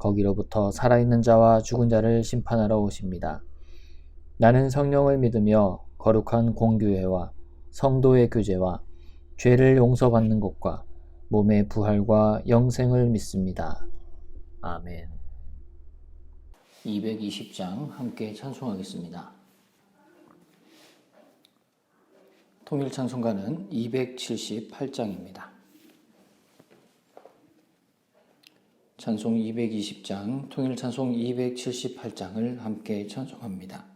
거기로부터 살아있는 자와 죽은 자를 심판하러 오십니다. 나는 성령을 믿으며 거룩한 공교회와 성도의 교제와 죄를 용서받는 것과 몸의 부활과 영생을 믿습니다. 아멘. 220장 함께 찬송하겠습니다. 통일 찬송가는 278장입니다. 찬송 220장, 통일 찬송 278장을 함께 찬송합니다.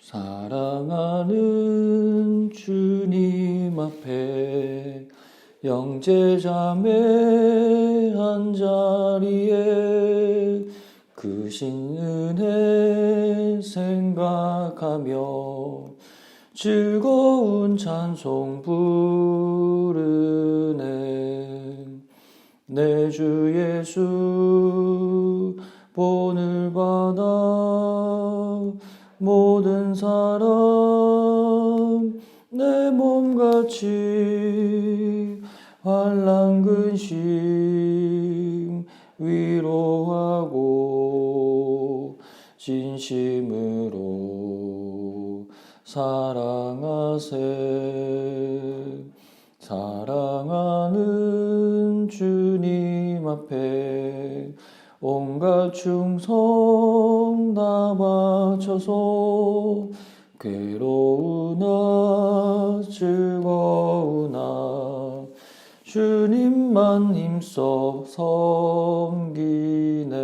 사랑하는 주님 앞에 영제자매 한 자리에 그신 은혜 생각하며 즐거운 찬송 부 내 주 예수 본을 받아 모든 사람 내 몸같이 환란 근심 위로하고 진심으로 사랑하세 앞에 온갖 충성 다 바쳐서 괴로우나 즐거우나 주님만 힘써 섬기네.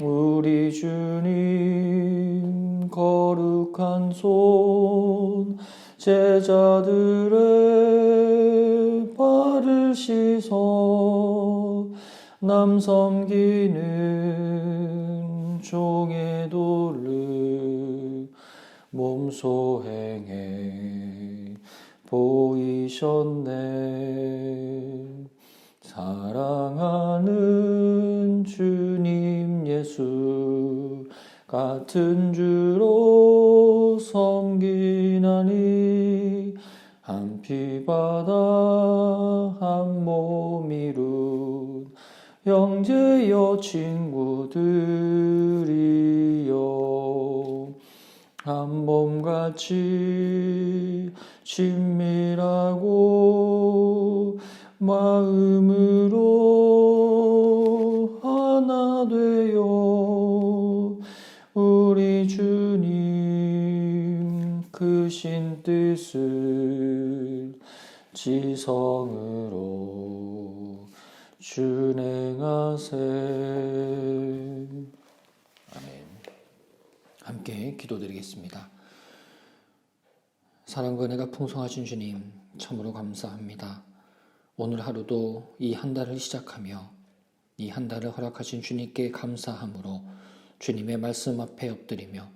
우리 주님 거룩한 손 제자들의 발을 씻어 남 섬기는 종의 도를 몸소 행해 보이셨네. 사랑하는 주님 예수 같은 주로 섬기나니 한 피바다 한 몸이룬 형제여 친구들이여. 한 몸같이 친밀하고 마음으로 하나 되어 우리 주님 크신 뜻을 지성으로 준행하세. 아멘. 함께 기도드리겠습니다. 사랑과 은혜가 풍성하신 주님 참으로 감사합니다. 오늘 하루도 이 한 달을 시작하며 이 한 달을 허락하신 주님께 감사함으로 주님의 말씀 앞에 엎드리며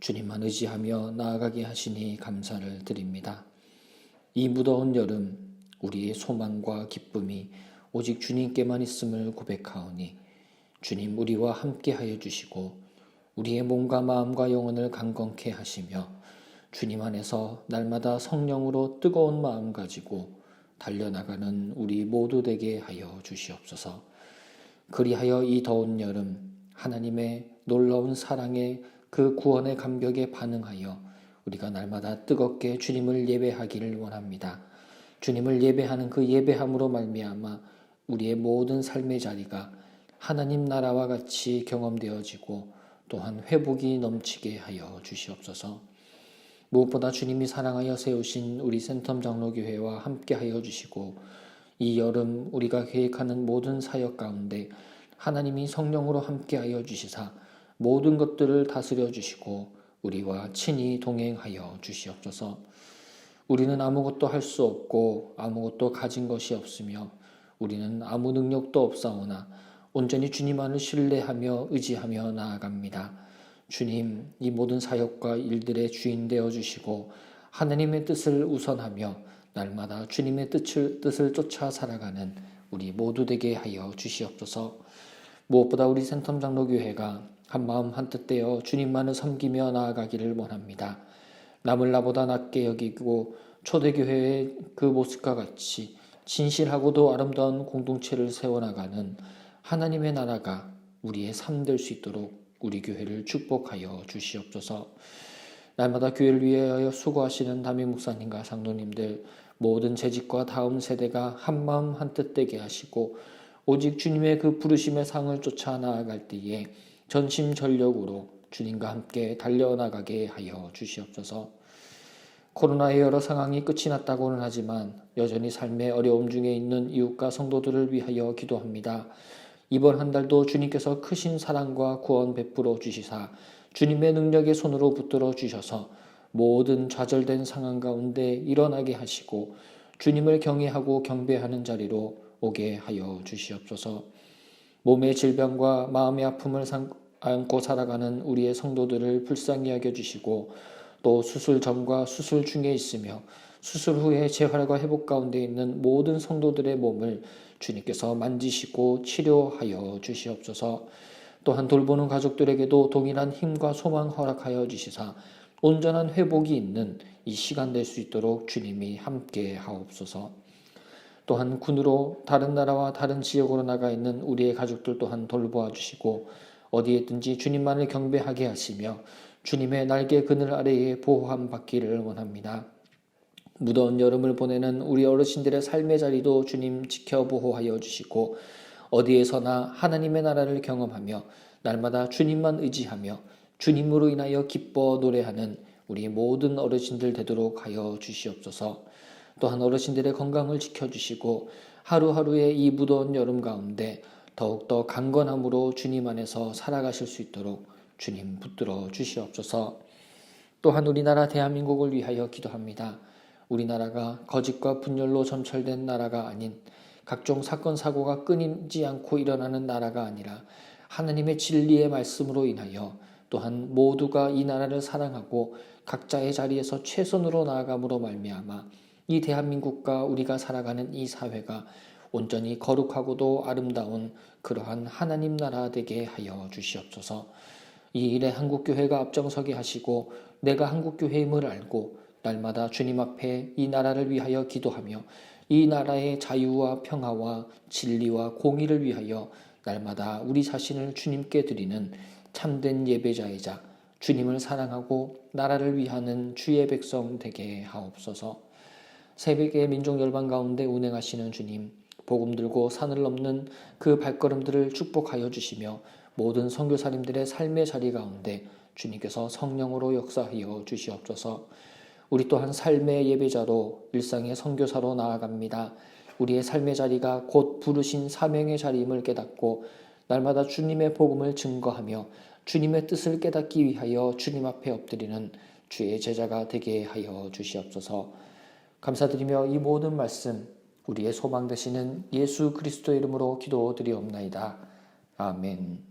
주님만 의지하며 나아가게 하시니 감사를 드립니다. 이 무더운 여름 우리의 소망과 기쁨이 오직 주님께만 있음을 고백하오니 주님 우리와 함께하여 주시고 우리의 몸과 마음과 영혼을 강건케 하시며 주님 안에서 날마다 성령으로 뜨거운 마음 가지고 달려나가는 우리 모두 되게 하여 주시옵소서. 그리하여 이 더운 여름 하나님의 놀라운 사랑의 그 구원의 감격에 반응하여 우리가 날마다 뜨겁게 주님을 예배하기를 원합니다. 주님을 예배하는 그 예배함으로 말미암아 우리의 모든 삶의 자리가 하나님 나라와 같이 경험되어지고 또한 회복이 넘치게 하여 주시옵소서. 무엇보다 주님이 사랑하여 세우신 우리 센텀 장로교회와 함께하여 주시고 이 여름 우리가 계획하는 모든 사역 가운데 하나님이 성령으로 함께하여 주시사 모든 것들을 다스려 주시고 우리와 친히 동행하여 주시옵소서. 우리는 아무것도 할 수 없고 아무것도 가진 것이 없으며 우리는 아무 능력도 없사오나 온전히 주님만을 신뢰하며 의지하며 나아갑니다. 주님, 이 모든 사역과 일들의 주인 되어 주시고 하나님의 뜻을 우선하며 날마다 주님의 뜻을, 뜻을 쫓아 살아가는 우리 모두 되게 하여 주시옵소서. 무엇보다 우리 센텀 장로교회가 한 마음 한 뜻 되어 주님만을 섬기며 나아가기를 원합니다. 남을 나보다 낮게 여기고 초대교회의 그 모습과 같이 진실하고도 아름다운 공동체를 세워나가는 하나님의 나라가 우리의 삶 될 수 있도록 우리 교회를 축복하여 주시옵소서. 날마다 교회를 위하여 수고하시는 담임 목사님과 장로님들 모든 재직과 다음 세대가 한 마음 한 뜻 되게 하시고 오직 주님의 그 부르심의 상을 쫓아 나아갈 때에 전심전력으로 주님과 함께 달려나가게 하여 주시옵소서. 코로나의 여러 상황이 끝이 났다고는 하지만 여전히 삶의 어려움 중에 있는 이웃과 성도들을 위하여 기도합니다. 이번 한 달도 주님께서 크신 사랑과 구원 베풀어 주시사 주님의 능력의 손으로 붙들어 주셔서 모든 좌절된 상황 가운데 일어나게 하시고 주님을 경외하고 경배하는 자리로 오게 하여 주시옵소서. 몸의 질병과 마음의 아픔을 안고 살아가는 우리의 성도들을 불쌍히 여겨 주시고 또 수술 전과 수술 중에 있으며 수술 후에 재활과 회복 가운데 있는 모든 성도들의 몸을 주님께서 만지시고 치료하여 주시옵소서. 또한 돌보는 가족들에게도 동일한 힘과 소망 허락하여 주시사 온전한 회복이 있는 이 시간 될 수 있도록 주님이 함께 하옵소서. 또한 군으로 다른 나라와 다른 지역으로 나가 있는 우리의 가족들 또한 돌보아 주시고 어디에 있든지 주님만을 경배하게 하시며 주님의 날개 그늘 아래에 보호함 받기를 원합니다. 무더운 여름을 보내는 우리 어르신들의 삶의 자리도 주님 지켜 보호하여 주시고 어디에서나 하나님의 나라를 경험하며 날마다 주님만 의지하며 주님으로 인하여 기뻐 노래하는 우리 모든 어르신들 되도록 하여 주시옵소서. 또한 어르신들의 건강을 지켜주시고 하루하루의 이 무더운 여름 가운데 더욱더 강건함으로 주님 안에서 살아가실 수 있도록 주님 붙들어 주시옵소서. 또한 우리나라 대한민국을 위하여 기도합니다. 우리나라가 거짓과 분열로 점철된 나라가 아닌 각종 사건 사고가 끊이지 않고 일어나는 나라가 아니라 하나님의 진리의 말씀으로 인하여 또한 모두가 이 나라를 사랑하고 각자의 자리에서 최선으로 나아감으로 말미암아 이 대한민국과 우리가 살아가는 이 사회가 온전히 거룩하고도 아름다운 그러한 하나님 나라 되게 하여 주시옵소서. 이 일에 한국교회가 앞장서게 하시고 내가 한국교회임을 알고 날마다 주님 앞에 이 나라를 위하여 기도하며 이 나라의 자유와 평화와 진리와 공의를 위하여 날마다 우리 자신을 주님께 드리는 참된 예배자이자 주님을 사랑하고 나라를 위하는 주의 백성 되게 하옵소서. 새벽의 민족 열방 가운데 운행하시는 주님, 복음 들고 산을 넘는 그 발걸음들을 축복하여 주시며 모든 선교사님들의 삶의 자리 가운데 주님께서 성령으로 역사하여 주시옵소서. 우리 또한 삶의 예배자로 일상의 선교사로 나아갑니다. 우리의 삶의 자리가 곧 부르신 사명의 자리임을 깨닫고 날마다 주님의 복음을 증거하며 주님의 뜻을 깨닫기 위하여 주님 앞에 엎드리는 주의 제자가 되게 하여 주시옵소서. 감사드리며 이 모든 말씀 우리의 소망 되시는 예수 그리스도 이름으로 기도드리옵나이다. 아멘.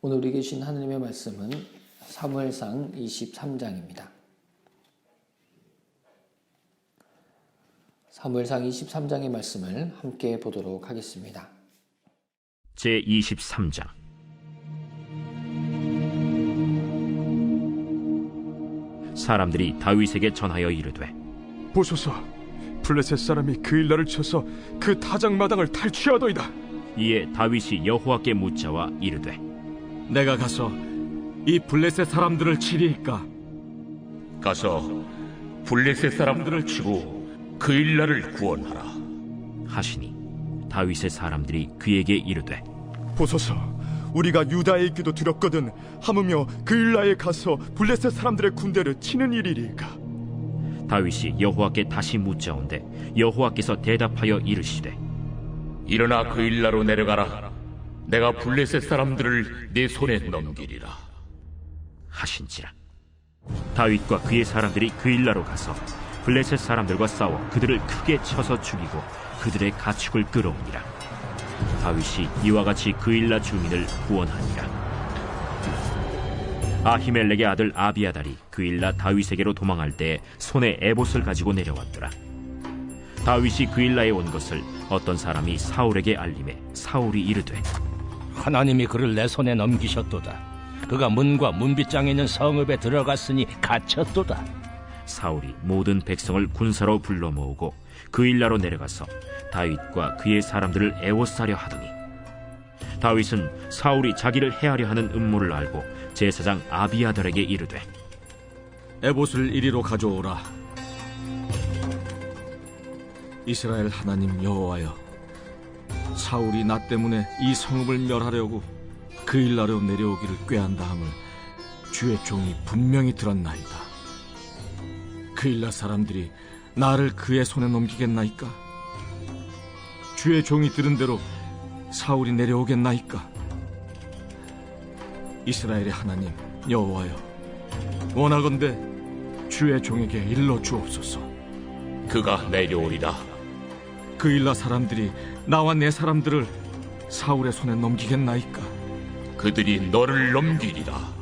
오늘 우리 계신 하나님의 말씀은 사무엘상 23장입니다. 사무엘상 23장의 말씀을 함께 보도록 하겠습니다. 제 23장 사람들이 다윗에게 전하여 이르되 보소서 블레셋 사람이 그 일날을 쳐서 그 타작 마당을 탈취하더이다 이에 다윗이 여호와께 묻자와 이르되 내가 가서 이 블레셋 사람들을 치리이까 가서 블레셋 사람들을 치고 그 일날을 구원하라. 하시니 다윗의 사람들이 그에게 이르되 보소서 우리가 유다에 있기도 들었거든 하무며 그 일날에 가서 블레셋 사람들의 군대를 치는 일이리까 다윗이 여호와께 다시 묻자온데 여호와께서 대답하여 이르시되 일어나 그 일날로 내려가라. 내가 블레셋 사람들을 내 손에 넘기리라. 하신지라 다윗과 그의 사람들이 그 일나로 가서 블레셋 사람들과 싸워 그들을 크게 쳐서 죽이고 그들의 가축을 끌어오니라. 다윗이 이와 같이 그일라 주민을 구원하니라. 아히멜렉의 아들 아비아달이 그일라 다윗에게로 도망할 때 손에 에봇을 가지고 내려왔더라. 다윗이 그일라에 온 것을 어떤 사람이 사울에게 알림해 사울이 이르되 하나님이 그를 내 손에 넘기셨도다. 그가 문과 문빗장에 있는 성읍에 들어갔으니 갇혔도다. 사울이 모든 백성을 군사로 불러 모으고 그일라로 내려가서 다윗과 그의 사람들을 애워싸려 하더니 다윗은 사울이 자기를 해하려 하는 음모를 알고 제사장 아비아달에게 이르되 에봇을 이리로 가져오라. 이스라엘 하나님 여호와여, 사울이 나 때문에 이 성읍을 멸하려고 그 일나로 내려오기를 꾀한다 함을 주의 종이 분명히 들었나이다. 그 일나 사람들이 나를 그의 손에 넘기겠나이까? 주의 종이 들은 대로 사울이 내려오겠나이까? 이스라엘의 하나님 여호와여, 원하건대 주의 종에게 일러 주옵소서. 그가 내려오리라. 그 일라 사람들이 나와 내 사람들을 사울의 손에 넘기겠나이까? 그들이 너를 넘기리라.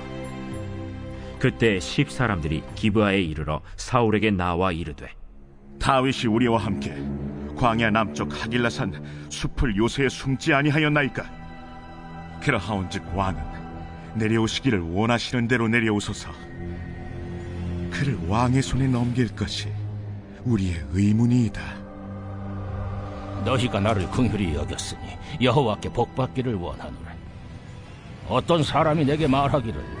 그때 십 사람들이 기브아에 이르러 사울에게 나와 이르되 다윗이 우리와 함께 광야 남쪽 하길라산 숲을 요새에 숨지 아니하였나이까? 그러하온즉 왕은 내려오시기를 원하시는 대로 내려오소서. 그를 왕의 손에 넘길 것이 우리의 의문이이다. 너희가 나를 긍휼히 여겼으니 여호와께 복받기를 원하노라. 어떤 사람이 내게 말하기를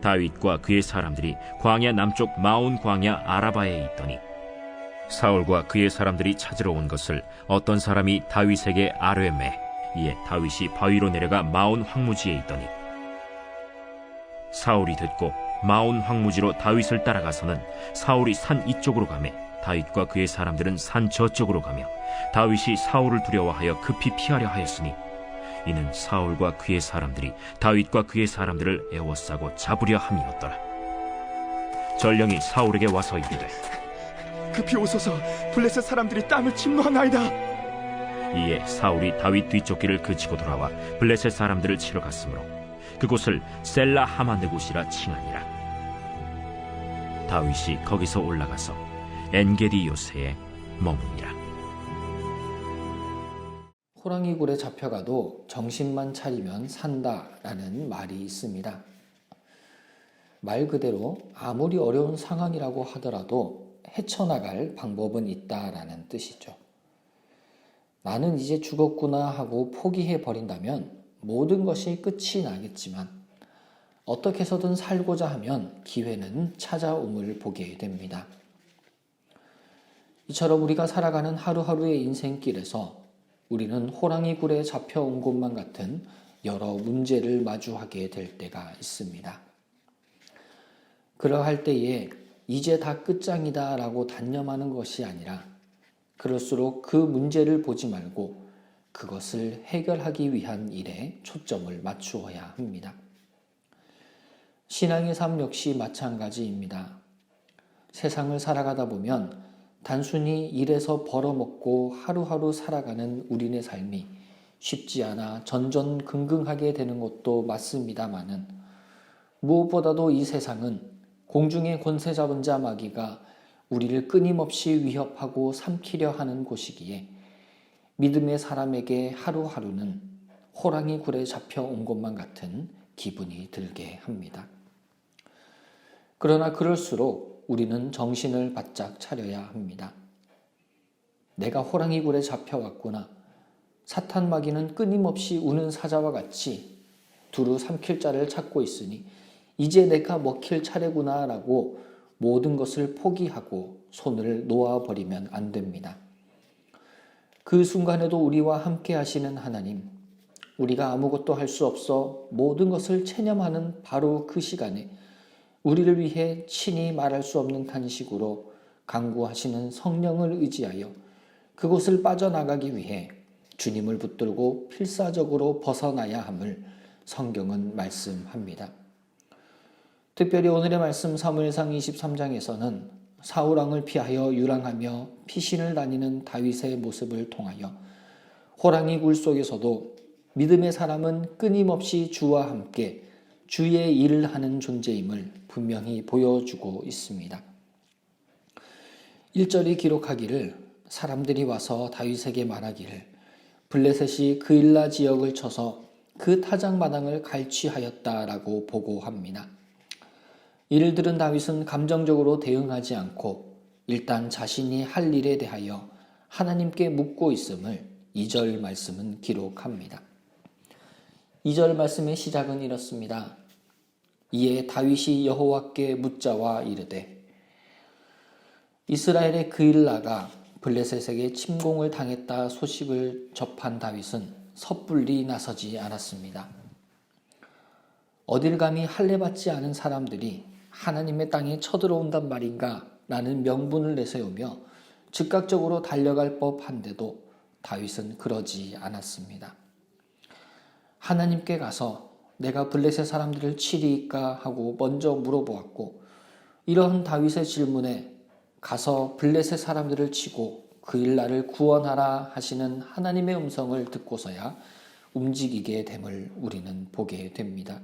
다윗과 그의 사람들이 광야 남쪽 마온 광야 아라바에 있더니 사울과 그의 사람들이 찾으러 온 것을 어떤 사람이 다윗에게 아뢰매 이에 다윗이 바위로 내려가 마온 황무지에 있더니 사울이 듣고 마온 황무지로 다윗을 따라가서는 사울이 산 이쪽으로 가매 다윗과 그의 사람들은 산 저쪽으로 가며 다윗이 사울을 두려워하여 급히 피하려 하였으니 이는 사울과 그의 사람들이 다윗과 그의 사람들을 애워싸고 잡으려 함이었더라 전령이 사울에게 와서 이르되 급히 오소서. 블레셋 사람들이 땅을 침노하나이다. 이에 사울이 다윗 뒤쫓기를 그치고 돌아와 블레셋 사람들을 치러 갔으므로 그곳을 셀라 하마느곳이라 칭하니라 다윗이 거기서 올라가서 엔게디 요새에 머무니라 호랑이 굴에 잡혀가도 정신만 차리면 산다라는 말이 있습니다. 말 그대로 아무리 어려운 상황이라고 하더라도 헤쳐나갈 방법은 있다라는 뜻이죠. 나는 이제 죽었구나 하고 포기해 버린다면 모든 것이 끝이 나겠지만 어떻게 해서든 살고자 하면 기회는 찾아옴을 보게 됩니다. 이처럼 우리가 살아가는 하루하루의 인생길에서 우리는 호랑이 굴에 잡혀온 것만 같은 여러 문제를 마주하게 될 때가 있습니다. 그러할 때에 이제 다 끝장이다 라고 단념하는 것이 아니라 그럴수록 그 문제를 보지 말고 그것을 해결하기 위한 일에 초점을 맞추어야 합니다. 신앙의 삶 역시 마찬가지입니다. 세상을 살아가다 보면 단순히 일에서 벌어먹고 하루하루 살아가는 우리네 삶이 쉽지 않아 전전긍긍하게 되는 것도 맞습니다마는 무엇보다도 이 세상은 공중의 권세 잡은 자 마귀가 우리를 끊임없이 위협하고 삼키려 하는 곳이기에 믿음의 사람에게 하루하루는 호랑이 굴에 잡혀온 것만 같은 기분이 들게 합니다. 그러나 그럴수록 우리는 정신을 바짝 차려야 합니다. 내가 호랑이 굴에 잡혀왔구나. 사탄 마귀는 끊임없이 우는 사자와 같이 두루 삼킬 자를 찾고 있으니 이제 내가 먹힐 차례구나라고 모든 것을 포기하고 손을 놓아버리면 안 됩니다. 그 순간에도 우리와 함께 하시는 하나님, 우리가 아무것도 할 수 없어 모든 것을 체념하는 바로 그 시간에 우리를 위해 친히 말할 수 없는 탄식으로 강구하시는 성령을 의지하여 그곳을 빠져나가기 위해 주님을 붙들고 필사적으로 벗어나야 함을 성경은 말씀합니다. 특별히 오늘의 말씀 사무엘상 23장에서는 사울왕을 피하여 유랑하며 피신을 다니는 다윗의 모습을 통하여 호랑이 굴 속에서도 믿음의 사람은 끊임없이 주와 함께 주의 일을 하는 존재임을 분명히 보여주고 있습니다. 1절이 기록하기를 사람들이 와서 다윗에게 말하기를 블레셋이 그일라 지역을 쳐서 그 타작 마당을 갈취하였다라고 보고합니다. 이를 들은 다윗은 감정적으로 대응하지 않고 일단 자신이 할 일에 대하여 하나님께 묻고 있음을 2절 말씀은 기록합니다. 2절 말씀의 시작은 이렇습니다. 이에 다윗이 여호와께 묻자와 이르되 이스라엘의 그일라가 블레셋에게 침공을 당했다 소식을 접한 다윗은 섣불리 나서지 않았습니다. 어딜 감히 할례받지 않은 사람들이 하나님의 땅에 쳐들어온단 말인가 라는 명분을 내세우며 즉각적으로 달려갈 법한데도 다윗은 그러지 않았습니다. 하나님께 가서 내가 블레셋 사람들을 치리까 하고 먼저 물어보았고 이러한 다윗의 질문에 가서 블레셋 사람들을 치고 그 일나를 구원하라 하시는 하나님의 음성을 듣고서야 움직이게 됨을 우리는 보게 됩니다.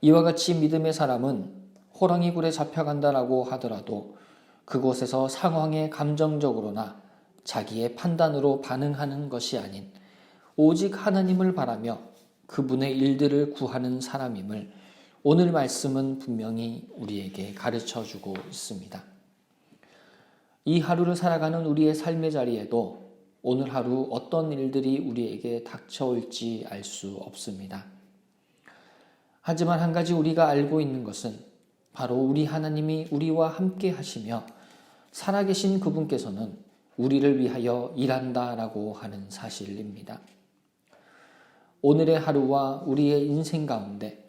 이와 같이 믿음의 사람은 호랑이 굴에 잡혀간다라고 하더라도 그곳에서 상황에 감정적으로나 자기의 판단으로 반응하는 것이 아닌 오직 하나님을 바라며 그분의 일들을 구하는 사람임을 오늘 말씀은 분명히 우리에게 가르쳐 주고 있습니다. 이 하루를 살아가는 우리의 삶의 자리에도 오늘 하루 어떤 일들이 우리에게 닥쳐올지 알 수 없습니다. 하지만 한 가지 우리가 알고 있는 것은 바로 우리 하나님이 우리와 함께 하시며 살아계신 그분께서는 우리를 위하여 일한다라고 하는 사실입니다. 오늘의 하루와 우리의 인생 가운데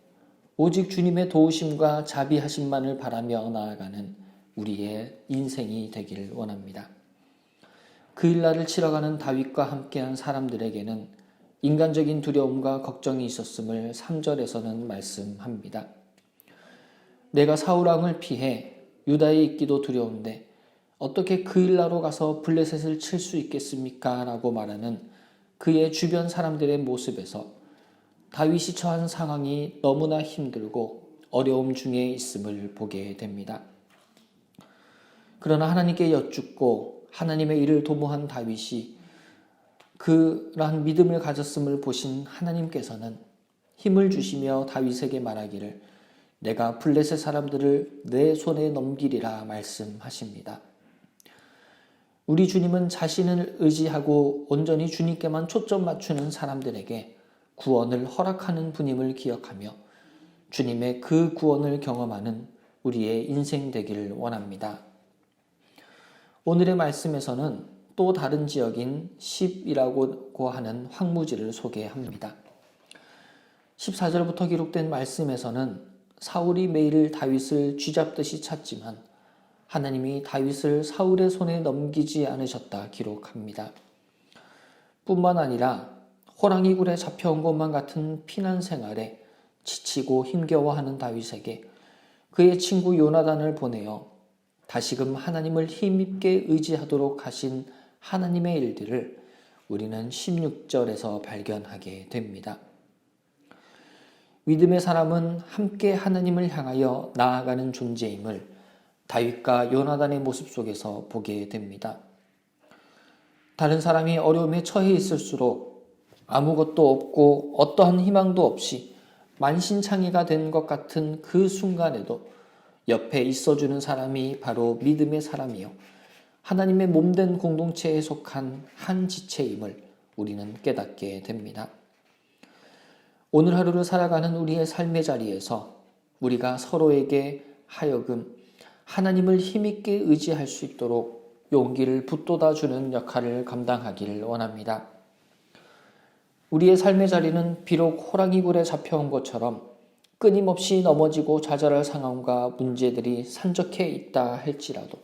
오직 주님의 도우심과 자비하심만을 바라며 나아가는 우리의 인생이 되기를 원합니다. 그 일날을 치러가는 다윗과 함께한 사람들에게는 인간적인 두려움과 걱정이 있었음을 3절에서는 말씀합니다. 내가 사울왕을 피해 유다에 있기도 두려운데 어떻게 그 일나로 가서 블레셋을 칠 수 있겠습니까? 라고 말하는 그의 주변 사람들의 모습에서 다윗이 처한 상황이 너무나 힘들고 어려움 중에 있음을 보게 됩니다. 그러나 하나님께 여쭙고 하나님의 일을 도모한 다윗이 그러한 믿음을 가졌음을 보신 하나님께서는 힘을 주시며 다윗에게 말하기를 내가 블레셋 사람들을 내 손에 넘기리라 말씀하십니다. 우리 주님은 자신을 의지하고 온전히 주님께만 초점 맞추는 사람들에게 구원을 허락하는 분임을 기억하며 주님의 그 구원을 경험하는 우리의 인생 되기를 원합니다. 오늘의 말씀에서는 또 다른 지역인 10이라고 하는 황무지를 소개합니다. 14절부터 기록된 말씀에서는 사울이 매일 다윗을 쥐잡듯이 찾지만 하나님이 다윗을 사울의 손에 넘기지 않으셨다 기록합니다. 뿐만 아니라 호랑이 굴에 잡혀온 것만 같은 피난 생활에 지치고 힘겨워하는 다윗에게 그의 친구 요나단을 보내어 다시금 하나님을 힘있게 의지하도록 하신 하나님의 일들을 우리는 16절에서 발견하게 됩니다. 믿음의 사람은 함께 하나님을 향하여 나아가는 존재임을 다윗과 요나단의 모습 속에서 보게 됩니다. 다른 사람이 어려움에 처해 있을수록 아무것도 없고 어떠한 희망도 없이 만신창이가 된 것 같은 그 순간에도 옆에 있어주는 사람이 바로 믿음의 사람이요. 하나님의 몸된 공동체에 속한 한 지체임을 우리는 깨닫게 됩니다. 오늘 하루를 살아가는 우리의 삶의 자리에서 우리가 서로에게 하여금 하나님을 힘있게 의지할 수 있도록 용기를 붙돋아 주는 역할을 감당하기를 원합니다. 우리의 삶의 자리는 비록 호랑이 굴에 잡혀온 것처럼 끊임없이 넘어지고 좌절할 상황과 문제들이 산적해 있다 할지라도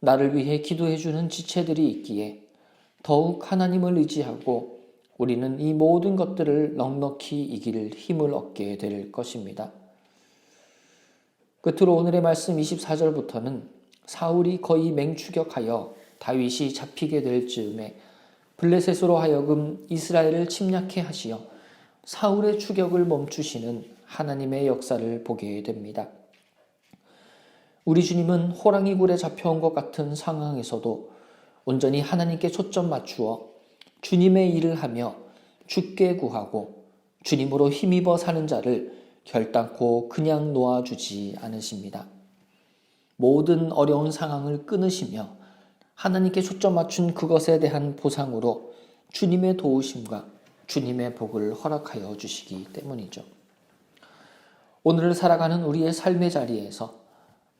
나를 위해 기도해 주는 지체들이 있기에 더욱 하나님을 의지하고 우리는 이 모든 것들을 넉넉히 이길 힘을 얻게 될 것입니다. 끝으로 오늘의 말씀 24절부터는 사울이 거의 맹추격하여 다윗이 잡히게 될 즈음에 블레셋으로 하여금 이스라엘을 침략해 하시어 사울의 추격을 멈추시는 하나님의 역사를 보게 됩니다. 우리 주님은 호랑이 굴에 잡혀온 것 같은 상황에서도 온전히 하나님께 초점 맞추어 주님의 일을 하며 죽게 구하고 주님으로 힘입어 사는 자를 결단코 그냥 놓아주지 않으십니다. 모든 어려운 상황을 끊으시며 하나님께 초점 맞춘 그것에 대한 보상으로 주님의 도우심과 주님의 복을 허락하여 주시기 때문이죠. 오늘을 살아가는 우리의 삶의 자리에서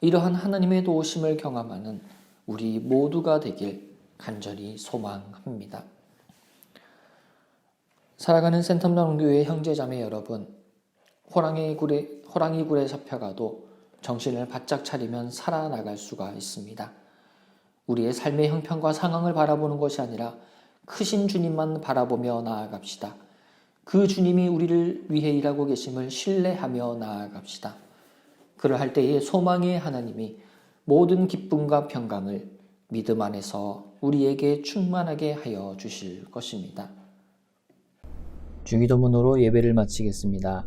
이러한 하나님의 도우심을 경험하는 우리 모두가 되길 간절히 소망합니다. 살아가는 센텀런 교회 형제자매 여러분, 호랑이 굴에, 호랑이 굴에 잡혀가도 정신을 바짝 차리면 살아나갈 수가 있습니다. 우리의 삶의 형편과 상황을 바라보는 것이 아니라 크신 주님만 바라보며 나아갑시다. 그 주님이 우리를 위해 일하고 계심을 신뢰하며 나아갑시다. 그러할 때에 소망의 하나님이 모든 기쁨과 평강을 믿음 안에서 우리에게 충만하게 하여 주실 것입니다. 주기도문으로 예배를 마치겠습니다.